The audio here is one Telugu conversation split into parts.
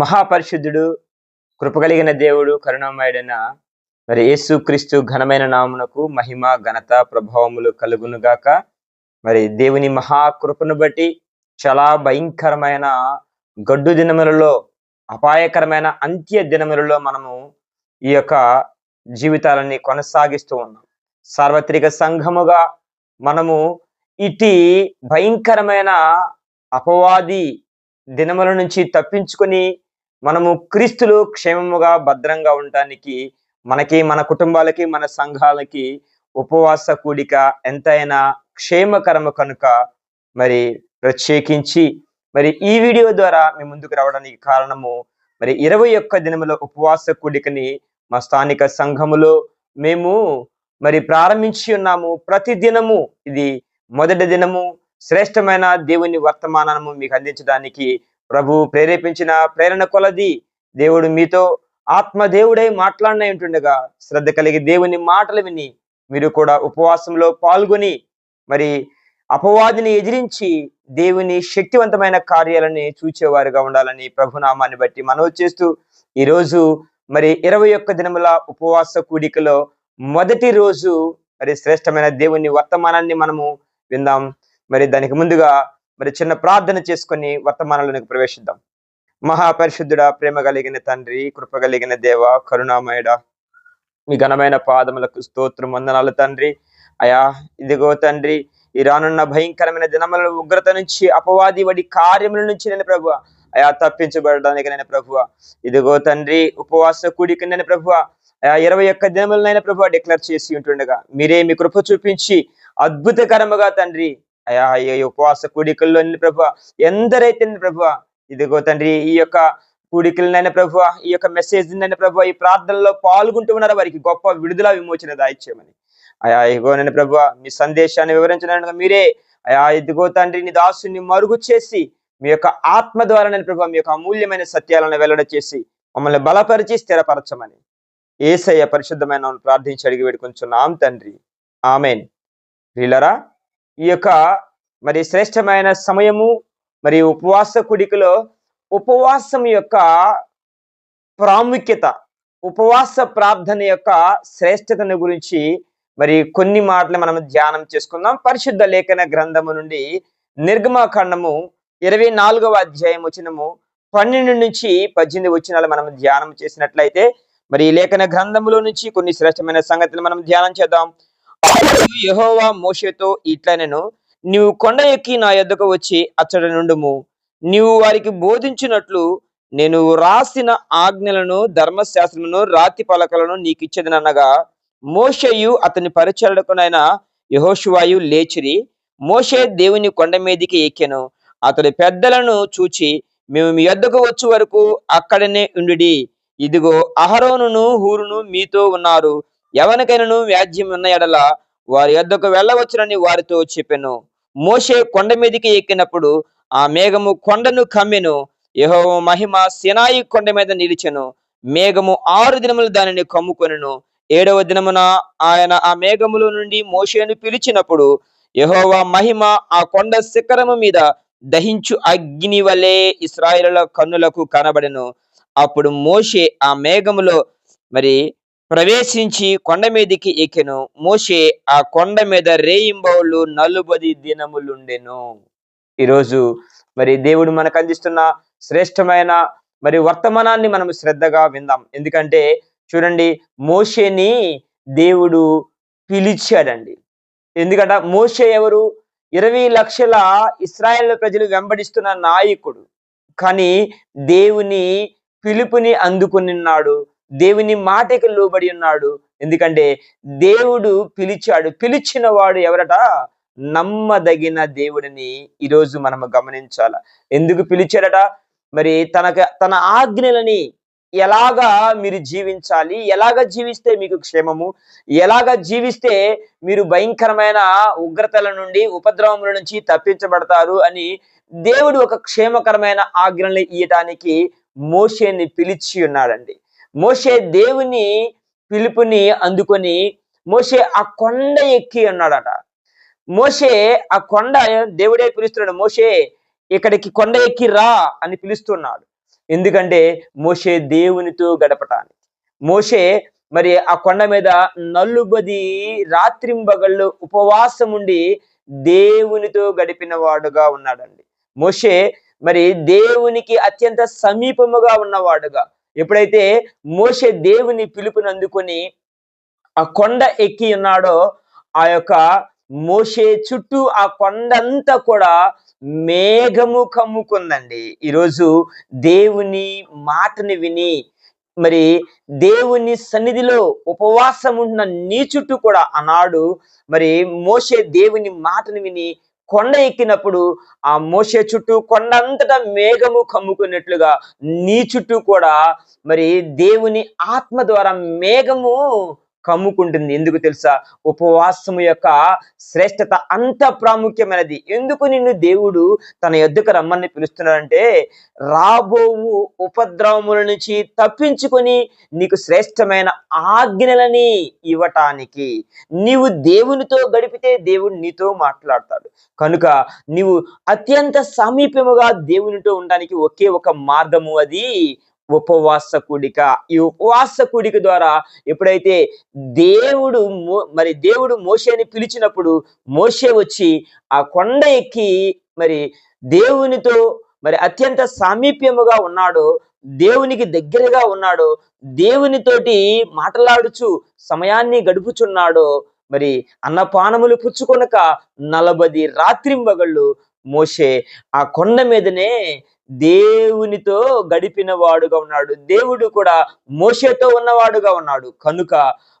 మహాపరిశుద్ధుడు కృపగలిగిన దేవుడు కరుణామయుడైన మరి యేసుక్రీస్తు ఘనమైన నామునకు మహిమ ఘనత ప్రభావములు కలుగునుగాక మరి దేవుని మహాకృపను బట్టి చాలా భయంకరమైన గడ్డు దినములలో అపాయకరమైన అంత్య దినములలో మనము ఈ యొక్క జీవితాలని కొనసాగిస్తూ ఉన్నాం. సార్వత్రిక సంఘముగా మనము ఇటీ భయంకరమైన అపవాది దినముల నుంచి తప్పించుకొని మనము క్రీస్తులు క్షేమముగా భద్రంగా ఉండటానికి మనకి మన కుటుంబాలకి మన సంఘాలకి ఉపవాస కూడిక ఎంతైనా క్షేమకరము కనుక మరి ప్రత్యేకించి మరి ఈ వీడియో ద్వారా మీ ముందుకు రావడానికి కారణము మరి ఇరవై ఒక్క దినముల ఉపవాస కూడికని మా స్థానిక సంఘములో మేము మరి ప్రారంభించి ఉన్నాము. ప్రతి దినము ఇది మొదటి దినము శ్రేష్టమైన దేవుని వర్తమానము మీకు అందించడానికి ప్రభు ప్రేరేపించిన ప్రేరణ కొలది దేవుడు మీతో ఆత్మదేవుడై మాట్లాడిన ఉంటుండగా శ్రద్ధ కలిగి దేవుని మాటలు విని మీరు కూడా ఉపవాసంలో పాల్గొని మరి అపవాదిని ఎదిరించి దేవుని శక్తివంతమైన కార్యాలని చూచేవారుగా ఉండాలని ప్రభునామాన్ని బట్టి మనవి చేస్తూ ఈరోజు మరి ఇరవై ఒక్క దినముల ఉపవాస కూడికలో మొదటి రోజు మరి శ్రేష్టమైన దేవుని వర్తమానాన్ని మనము విందాం. మరి దానికి ముందుగా మరి చిన్న ప్రార్థన చేసుకొని వర్తమానంలోనికి ప్రవేశిద్దాం. మహాపరిశుద్ధుడ ప్రేమ కలిగిన తండ్రి కృప కలిగిన దేవ కరుణామయుడ మీ ఘనమైన పాదములకు స్తోత్రం వందనాలు తండ్రి. అయా ఇదిగో తండ్రి ఈ రానున్న భయంకరమైన దినముల ఉగ్రత నుంచి అపవాది వడి కార్యముల నుంచి నేను ప్రభు అయా తప్పించబడడానికి నేను ప్రభువ. ఇదిగో తండ్రి ఉపవాస కూడికి నేను ప్రభువ. అయా ఇరవై ఒక్క దినములనైనా ప్రభు డిక్లేర్ చేసి ఉంటుండగా మీరే మీ కృప చూపించి అద్భుతకరముగా తండ్రి అయా ఈ ఉపవాస కూడికల్లో ప్రభు ఎందరైతే ప్రభు ఇదిగో తండ్రి ఈ యొక్క కూడికలనైనా ప్రభు ఈ యొక్క మెసేజ్ నైనా ప్రభు ఈ ప్రార్థనలో పాల్గొంటూ ఉన్నారో వారికి గొప్ప విడుదల విమోచన దాయిచ్చేయమని. అయా ఇదిగో నేను ప్రభు మీ సందేశాన్ని వివరించడానికి మీరే అయా ఇదిగో తండ్రి నీ దాసుని మరుగు చేసి మీ యొక్క ఆత్మ ద్వారా నేను ప్రభు మీ యొక్క అమూల్యమైన సత్యాలను వెల్లడ చేసి మమ్మల్ని బలపరిచి స్థిరపరచమని. ఏసయ్య పరిశుద్ధమైన ప్రార్థించి అడిగి వేడుకొంచున్నాం తండ్రి. ఆమెన్. వీళ్ళరా ఈ యొక్క మరి శ్రేష్టమైన సమయము మరి ఉపవాస కుడికలో ఉపవాసం యొక్క ప్రాముఖ్యత ఉపవాస ప్రార్థన యొక్క శ్రేష్టతను గురించి మరి కొన్ని మాటలు మనం ధ్యానం చేసుకుందాం. పరిశుద్ధ లేఖన గ్రంథము నుండి నిర్గమకాండము ఇరవై నాలుగవ అధ్యాయం వచ్చినము పన్నెండు నుంచి పద్దెనిమిది వచ్చినాలు మనం ధ్యానం చేసినట్లయితే మరి లేఖన గ్రంథములో నుంచి కొన్ని శ్రేష్టమైన సంగతులు మనం ధ్యానం చేద్దాం. యహోవా మోషేతో ఇట్లనెను నీవు కొండ ఎక్కి నా ఎద్దకు వచ్చి అచ్చట నుండుము. నీవు వారికి బోధించినట్లు నేను రాసిన ఆజ్ఞలను ధర్మశాస్త్రమును రాతి పలకలను నీకు ఇచ్చేదనగా మోషయు అతని పరిచరుడుకునైన యహోషువాయు లేచిరి మోషే దేవుని కొండ మీదికి ఎక్కెను. అతడి పెద్దలను చూచి మేము మీ యొద్దకు వచ్చే వరకు అక్కడనే ఉండుడి. ఇదిగో అహరోనును హూరును మీతో ఉన్నారు. ఎవరికైనాను వ్యాజ్యం ఉన్న ఎడల వారి యొద్దకు వెళ్ళవచ్చునని వారితో చెప్పాను. మోషే కొండ మీదకి ఎక్కినప్పుడు ఆ మేఘము కొండను కమ్మెను. యహో మహిమ సినాయి కొండ మీద నిలిచెను. మేఘము ఆరు దినములు దానిని కమ్ముకొనెను. ఏడవ దినమున ఆయన ఆ మేఘములో నుండి మోషేను పిలిచినప్పుడు యహోవా మహిమ ఆ కొండ శిఖరము మీద దహించు అగ్ని వలె ఇస్రాయిల కన్నులకు కనబడెను. అప్పుడు మోషే ఆ మేఘములో మరి ప్రవేశించి కొండ మీదికి ఎక్కెను. మోషే ఆ కొండ మీద రేయింబౌలు నలుబది దినములుండెను. ఈరోజు మరి దేవుడు మనకు అందిస్తున్న శ్రేష్టమైన మరి వర్తమానాన్ని మనం శ్రద్ధగా విందాం. ఎందుకంటే చూడండి మోషేని దేవుడు పిలిచాడండి. ఎందుకంట మోషే ఎవరు? ఇరవై లక్షల ఇస్రాయేల్ ప్రజలు వెంబడిస్తున్న నాయకుడు. కానీ దేవుని పిలుపుని అందుకునిన్నాడు దేవుని మాటకి లోబడి ఉన్నాడు. ఎందుకంటే దేవుడు పిలిచాడు. పిలిచిన వాడు ఎవరట? నమ్మదగిన దేవుడిని ఈరోజు మనము గమనించాల. ఎందుకు పిలిచాడట? మరి తనకు తన ఆజ్ఞలని ఎలాగా మీరు జీవించాలి? ఎలాగ జీవిస్తే మీకు క్షేమము? ఎలాగ జీవిస్తే మీరు భయంకరమైన ఉగ్రతల నుండి ఉపద్రవముల నుంచి తప్పించబడతారు అని దేవుడు ఒక క్షేమకరమైన ఆజ్ఞల్ని ఇయ్యటానికి మోషేని పిలిచి ఉన్నాడండి. మోషే దేవుని పిలుపుని అందుకొని మోసే ఆ కొండ ఎక్కి అన్నాడట. మోసే ఆ కొండ దేవుడే పిలుస్తున్నాడు మోషే ఇక్కడికి కొండ ఎక్కి రా అని పిలుస్తున్నాడు. ఎందుకంటే మోసే దేవునితో గడపటానికి. మోషే మరి ఆ కొండ మీద నలుబది రాత్రింబగళ్ళు ఉపవాసం ఉండి దేవునితో గడిపిన వాడుగా ఉన్నాడండి. మోషే మరి దేవునికి అత్యంత సమీపముగా ఉన్నవాడుగా ఎప్పుడైతే మోసే దేవుని పిలుపుని అందుకొని ఆ కొండ ఎక్కి ఉన్నాడో ఆ యొక్క మోసే చుట్టూ ఆ కొండంతా కూడా మేఘము కమ్ముకుందండి. ఈరోజు దేవుని మాటని విని మరి దేవుని సన్నిధిలో ఉపవాసం ఉన్న నీ చుట్టూ కూడా ఆనాడు మరి మోసే దేవుని మాటను విని కొండ ఎక్కినప్పుడు ఆ మోసే చుట్టూ కొండంతటా మేఘము కమ్ముకున్నట్లుగా నీ చుట్టూ కూడా మరి దేవుని ఆత్మ ద్వారా మేఘము కమ్ముకుంటుంది. ఎందుకు తెలుసా? ఉపవాసము యొక్క శ్రేష్టత అంత ప్రాముఖ్యమైనది. ఎందుకు నిన్ను దేవుడు తన యొద్దకు రమ్మని పిలుస్తున్నాడంటే రాబోవు ఉపద్రవముల నుంచి తప్పించుకొని నీకు శ్రేష్టమైన ఆజ్ఞలని ఇవ్వటానికి నీవు దేవునితో గడిపితే దేవుడు నీతో మాట్లాడతాడు. కనుక నీవు అత్యంత సమీపముగా దేవునితో ఉండడానికి ఒకే ఒక మార్గము అది ఉపవాస కూడిక ఈ ఉపవాస కూడిక ద్వారా ఎప్పుడైతే దేవుడు మరి దేవుడు మోషేని పిలిచినప్పుడు మోషే వచ్చి ఆ కొండ ఎక్కి మరి దేవునితో మరి అత్యంత సామీప్యముగా ఉన్నాడు. దేవునికి దగ్గరగా ఉన్నాడు. దేవునితోటి మాట్లాడుచు సమయాన్ని గడుపుచున్నాడు. మరి అన్నపానములు పుచ్చుకొనక నలభది రాత్రింబగళ్ళు మోసే ఆ కొండ మీదనే దేవునితో గడిపిన వాడుగా ఉన్నాడు. దేవుడు కూడా మోషేతో ఉన్నవాడుగా ఉన్నాడు. కనుక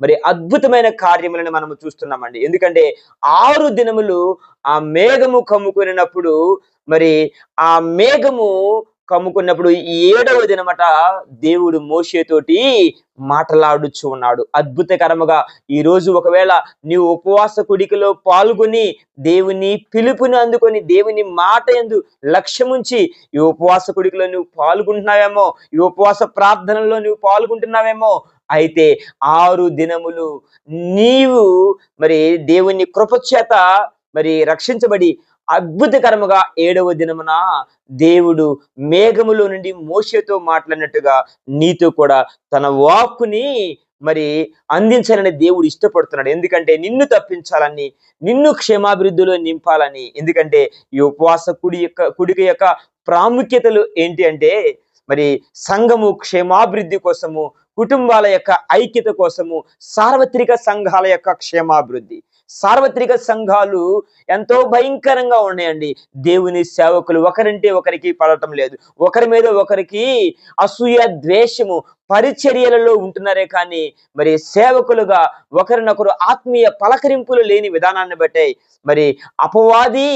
మరి అద్భుతమైన కార్యములను మనము చూస్తున్నామండి. ఎందుకంటే ఆరు దినములు ఆ మేఘము కమ్ముకున్నప్పుడు మరి ఆ మేఘము కమ్ముకున్నప్పుడు ఈ ఏడవ దినమట దేవుడు మోసేతోటి మాట్లాడుచు ఉన్నాడు. అద్భుతకరముగా ఈరోజు ఒకవేళ నీవు ఉపవాస కుడికలో పాల్గొని దేవుని పిలుపుని అందుకొని దేవుని మాట ఎందు లక్ష్యముంచి ఈ ఉపవాస కుడికలో నువ్వు పాల్గొంటున్నావేమో ఈ ఉపవాస ప్రార్థనలో నువ్వు పాల్గొంటున్నావేమో అయితే ఆరు దినములు నీవు మరి దేవుని కృపచేత మరి రక్షించబడి అద్భుతకరముగా ఏడవ దినమున దేవుడు మేఘములో నుండి మోసతో మాట్లాడినట్టుగా నీతో కూడా తన వాక్కుని మరి అందించాలని దేవుడు ఇష్టపడుతున్నాడు. ఎందుకంటే నిన్ను తప్పించాలని నిన్ను క్షేమాభివృద్ధిలో నింపాలని ఎందుకంటే ఈ ఉపవాస కుడి యొక్క కుడిక యొక్క ప్రాముఖ్యతలు ఏంటి అంటే మరి సంఘము క్షేమాభివృద్ధి కోసము కుటుంబాల యొక్క ఐక్యత కోసము సార్వత్రిక సంఘాల యొక్క క్షేమాభివృద్ధి. సార్వత్రిక సంఘాలు ఎంతో భయంకరంగా ఉన్నాయండి. దేవుని సేవకులు ఒకరింటే ఒకరికి పడటం లేదు. ఒకరి మీద ఒకరికి అసూయ ద్వేషము పరిచర్యలలో ఉంటున్నారే కానీ మరి సేవకులుగా ఒకరినొకరు ఆత్మీయ పలకరింపులు లేని విధానాన్ని బట్టే మరి అపవాది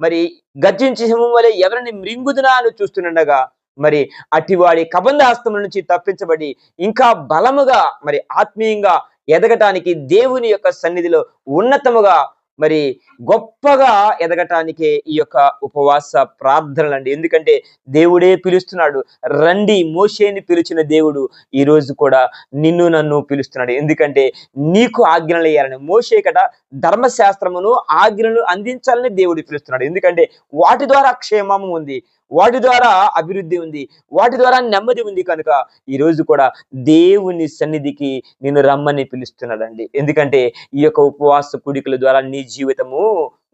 మరి గర్జించి సింహం వలె ఎవరిని మృంగుదునా అని చూస్తుండగా మరి అటివాడి కబంధ హస్తముల నుంచి తప్పించబడి ఇంకా బలముగా మరి ఆత్మీయంగా ఎదగటానికి దేవుని యొక్క సన్నిధిలో ఉన్నతముగా మరి గొప్పగా ఎదగటానికే ఈ యొక్క ఉపవాస ప్రార్థనలు అండి. ఎందుకంటే దేవుడే పిలుస్తున్నాడు. రండి మోషేని పిలిచిన దేవుడు ఈ రోజు కూడా నిన్ను నన్ను పిలుస్తున్నాడు. ఎందుకంటే నీకు ఆజ్ఞలు వేయాలని మోషే కట ధర్మశాస్త్రమును ఆజ్ఞలు అందించాలని దేవుడు పిలుస్తున్నాడు. ఎందుకంటే వాటి ద్వారా క్షేమము ఉంది. వాటి ద్వారా అభివృద్ధి ఉంది వాటి ద్వారా నెమ్మది ఉంది కనుక ఈ రోజు కూడా దేవుని సన్నిధికి నేను రమ్మని పిలుస్తున్నాడండి ఎందుకంటే ఈ యొక్క ఉపవాస కుడికల ద్వారా నీ జీవితము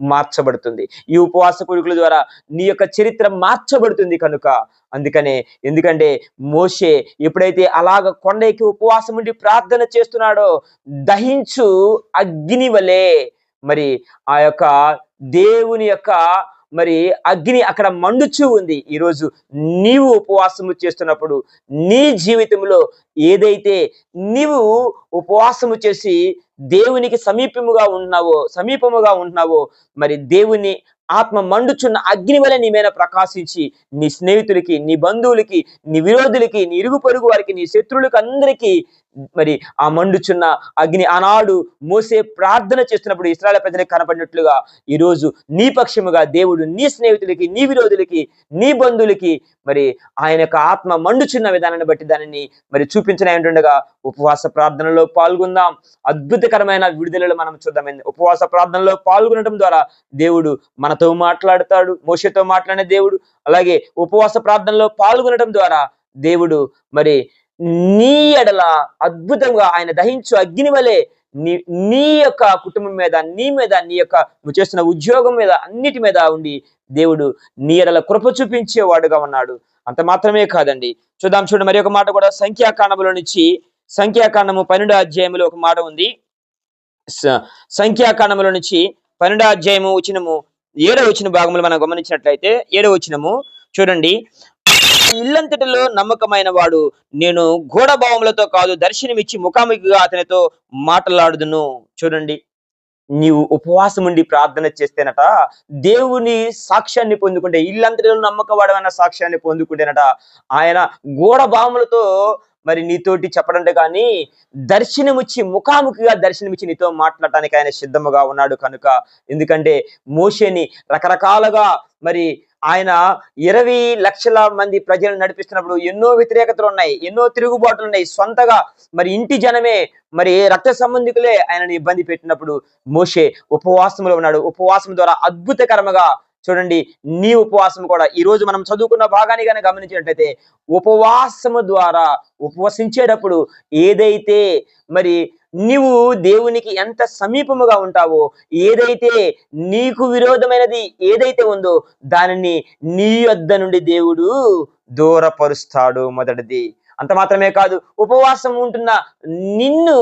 మార్చబడుతుంది. ఈ ఉపవాస కుడికల ద్వారా నీ యొక్క చరిత్ర మార్చబడుతుంది కనుక అందుకనే ఎందుకంటే మోషే ఎప్పుడైతే అలాగ కొండకి ఉపవాసం ఉండి ప్రార్థన చేస్తున్నాడో దహించు అగ్ని వలె మరి ఆ యొక్క దేవుని యొక్క మరి అగ్ని అక్కడ మండుచూ ఉంది. ఈరోజు నీవు ఉపవాసము చేస్తున్నప్పుడు నీ జీవితంలో ఏదైతే నీవు ఉపవాసము చేసి దేవునికి సమీపముగా ఉన్నావో సమీపముగా ఉంటున్నావో మరి దేవుని ఆత్మ మండుచున్న అగ్ని వల్ల నీ మీద ప్రకాశించి నీ స్నేహితులకి నీ బంధువులకి నీ విరోధులకి నీ ఇరుగు పొరుగు వారికి నీ శత్రువులకి అందరికీ మరి ఆ మండుచున్న అగ్ని ఆనాడు మోసే ప్రార్థన చేస్తున్నప్పుడు ఇస్రాయల్ ప్రజలకు కనపడినట్లుగా ఈరోజు నీ పక్షముగా దేవుడు నీ స్నేహితులకి నీ విరోధులకి నీ బంధువులకి మరి ఆయన యొక్క ఆత్మ మండుచున్న విధానాన్ని బట్టి దానిని మరి చూపించిన ఉండగా ఉపవాస ప్రార్థనలో పాల్గొందాం. అద్భుతకరమైన విడుదలలో మనం చూద్దామైంది ఉపవాస ప్రార్థనలో పాల్గొనడం ద్వారా దేవుడు మనతో మాట్లాడతాడు మోసతో మాట్లాడిన దేవుడు. అలాగే ఉపవాస ప్రార్థనలో పాల్గొనడం ద్వారా దేవుడు మరి నీ ఎడల అద్భుతంగా ఆయన దహించు అగ్ని వలె నీ నీ యొక్క కుటుంబం మీద నీ మీద నీ యొక్క నువ్వు చేస్తున్న ఉద్యోగం మీద అన్నిటి మీద ఉండి దేవుడు నీ ఎడల కృప చూపించేవాడుగా ఉన్నాడు. అంత మాత్రమే కాదండి. చూద్దాం చూడండి మరి ఒక మాట కూడా సంఖ్యాకాండములో నుంచి సంఖ్యాకాండము పన్నెండు అధ్యాయంలో ఒక మాట ఉంది. సంఖ్యాకాండంలో సంఖ్యాకాండములో నుంచి పన్నెండు అధ్యాయము వచ్చినము ఏడో వచ్చిన భాగములు మనం గమనించినట్లయితే ఏడో వచ్చినము చూడండి. ఇల్లంతటిలో నమ్మకమైన వాడు నేను గూఢ కాదు దర్శనమిచ్చి ముఖాముఖిగా అతనితో మాట్లాడుదును. చూడండి. నీవు ఉపవాసం ఉండి ప్రార్థన చేస్తేనట దేవుని సాక్ష్యాన్ని పొందుకుంటే ఇల్లంతటిలో నమ్మకవాడమైన సాక్ష్యాన్ని పొందుకుంటేనట ఆయన గూఢ మరి నీతోటి చెప్పడంటే కానీ దర్శనమిచ్చి ముఖాముఖిగా దర్శనమిచ్చి నీతో మాట్లాడటానికి ఆయన సిద్ధముగా ఉన్నాడు కనుక. ఎందుకంటే మోషేని రకరకాలుగా మరి ఆయన ఇరవై లక్షల మంది ప్రజలను నడిపిస్తున్నప్పుడు ఎన్నో వ్యతిరేకతలు ఉన్నాయి ఎన్నో తిరుగుబాట్లు ఉన్నాయి. సొంతగా మరి ఇంటి జనమే మరి రక్త సంబంధికులే ఆయనని ఇబ్బంది పెట్టినప్పుడు మోషే ఉపవాసంలో ఉన్నాడు. ఉపవాసం ద్వారా అద్భుతకరముగా చూడండి నీ ఉపవాసం కూడా ఈ రోజు మనం చదువుకున్న భాగాన్ని కానీ గమనించినట్లయితే ఉపవాసము ద్వారా ఉపవసించేటప్పుడు ఏదైతే మరి నీవు దేవునికి ఎంత సమీపముగా ఉంటావో ఏదైతే నీకు విరోధమైనది ఏదైతే ఉందో దానిని నీ యొద్ద నుండి దేవుడు దూరపరుస్తాడు మొదటిది. అంత మాత్రమే కాదు ఉపవాసం ఉంటున్న నిన్ను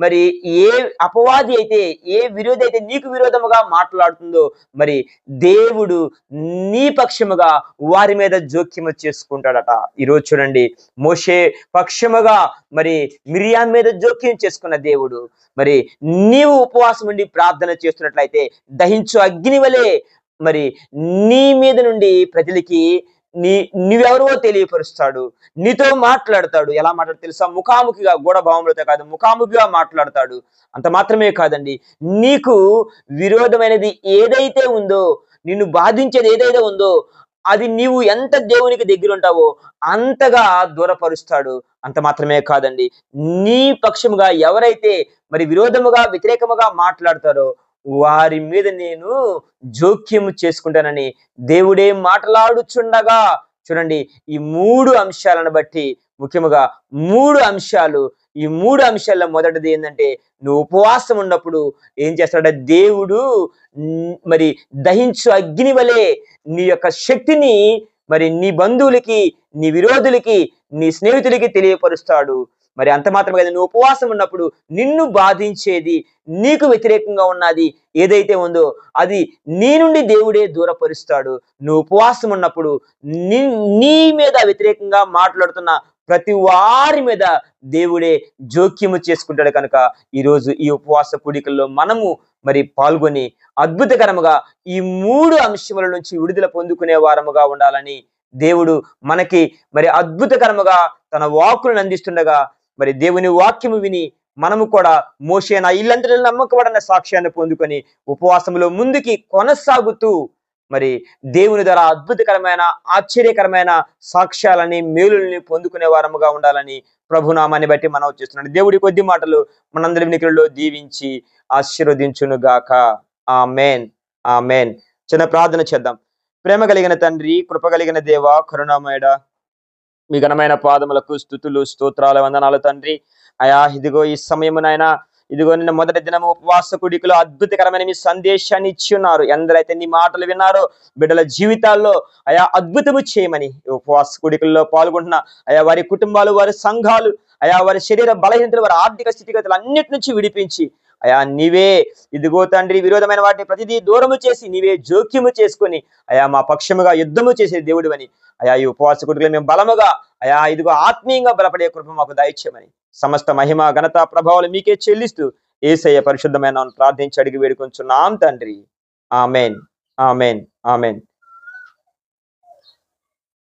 మరి ఏ అపవాది అయితే ఏ విరోధి అయితే నీకు విరోధముగా మాట్లాడుతుందో మరి దేవుడు నీ పక్షముగా వారి మీద జోక్యము చేసుకుంటాడట. ఈరోజు చూడండి మోషే పక్షముగా మరి మిరియాం మీద జోక్యం చేసుకున్న దేవుడు మరి నీవు ఉపవాసం ఉండి ప్రార్థన చేస్తున్నట్లయితే దహించు అగ్ని వలె మరి నీ మీద నుండి ప్రజలకి నీ నువ్వెవరో తెలియపరుస్తాడు. నీతో మాట్లాడతాడు. ఎలా మాట్లాడు తెలుసా? ముఖాముఖిగా గూడ భావములతో కాదు ముఖాముఖిగా మాట్లాడతాడు. అంత మాత్రమే కాదండి. నీకు విరోధమైనది ఏదైతే ఉందో నిన్ను బాధించేది ఏదైతే ఉందో అది నీవు ఎంత దేవునికి దగ్గర ఉంటావో అంతగా దూరపరుస్తాడు. అంత మాత్రమే కాదండి. నీ పక్షముగా ఎవరైతే మరి విరోధముగా వ్యతిరేకముగా మాట్లాడతారో వారి మీద నేను జోక్యము చేసుకుంటానని దేవుడే మాట్లాడుచుండగా. చూడండి ఈ మూడు అంశాలను బట్టి ముఖ్యముగా మూడు అంశాలు ఈ మూడు అంశాల్లో మొదటిది ఏంటంటే నువ్వు ఉపవాసం ఉన్నప్పుడు ఏం చేస్తాడంటే దేవుడు మరి దహించు అగ్ని వలె నీ యొక్క శక్తిని మరి నీ బంధువులకి నీ విరోధులకి నీ స్నేహితులకి తెలియపరుస్తాడు. మరి అంత మాత్రమే కదా నువ్వు ఉపవాసం ఉన్నప్పుడు నిన్ను బాధించేది నీకు వ్యతిరేకంగా ఉన్నది ఏదైతే ఉందో అది నీ నుండి దేవుడే దూరపరుస్తాడు. నువ్వు ఉపవాసం ఉన్నప్పుడు నీ నీ మీద వ్యతిరేకంగా మాట్లాడుతున్న ప్రతి వారి మీద దేవుడే జోక్యము చేసుకుంటాడు కనుక ఈరోజు ఈ ఉపవాస పూడికల్లో మనము మరి పాల్గొని అద్భుతకరముగా ఈ మూడు అంశముల నుంచి విడుదల పొందుకునే వారముగా ఉండాలని దేవుడు మనకి మరి అద్భుతకరముగా తన వాక్కులను అందిస్తుండగా మరి దేవుని వాక్యము విని మనము కూడా మోషే నా ఇల్లంతటి నమ్మకపడన్న సాక్ష్యాన్ని పొందుకొని ఉపవాసములో ముందుకి కొనసాగుతూ మరి దేవుని ద్వారా అద్భుతకరమైన ఆశ్చర్యకరమైన సాక్ష్యాలని మేలుల్ని పొందుకునే వారముగా ఉండాలని ప్రభునామాన్ని బట్టి మనం చేస్తున్నాడు. దేవుడి కొద్ది మాటలు మనందరి వినికిలో దీవించి ఆశీర్వదించును గాక ఆ మేన్ ఆ మేన్ చిన్న ప్రార్థన చేద్దాం. ప్రేమ కలిగిన తండ్రి కృప కలిగిన దేవ కరుణామయుడ మీ ఘనమైన పాదములకు స్థుతులు స్తోత్రాల వందనాలు తండ్రి. అయా ఇదిగో ఈ సమయమునైనా ఇదిగో నిన్న మొదటి దినం ఉపవాస కుడికలో అద్భుతకరమైన మీ సందేశాన్ని ఇచ్చి ఉన్నారు ఎందరైతే నీ మాటలు విన్నారో బిడ్డల జీవితాల్లో అయా అద్భుతము చేయమని ఉపవాస కుడికల్లో పాల్గొంటున్న అయా వారి కుటుంబాలు వారి సంఘాలు అయా వారి శరీర బలహీనతలు వారి ఆర్థిక స్థితిగతులు అన్నిటి నుంచి విడిపించి అయా నీవే ఇదిగో తండ్రి విరోధమైన వాటిని ప్రతిదీ దూరము చేసి నీవే జోక్యము చేసుకొని అయా మా పక్షముగా యుద్ధము చేసే దేవుడు అని అయా ఈ ఉపవాస కుటుంబం మేము బలముగా అయా ఇదిగో ఆత్మీయంగా బలపడే కృప మాకు దాయిచ్చామని సమస్త మహిమ ఘనత ప్రభావాలు మీకే చెల్లిస్తూ ఏసయ్య పరిశుద్ధమైన ప్రార్థించి అడిగి వేడుకొంచున్నాం తండ్రి. ఆమెన్. ఆమెన్. ఆమెన్.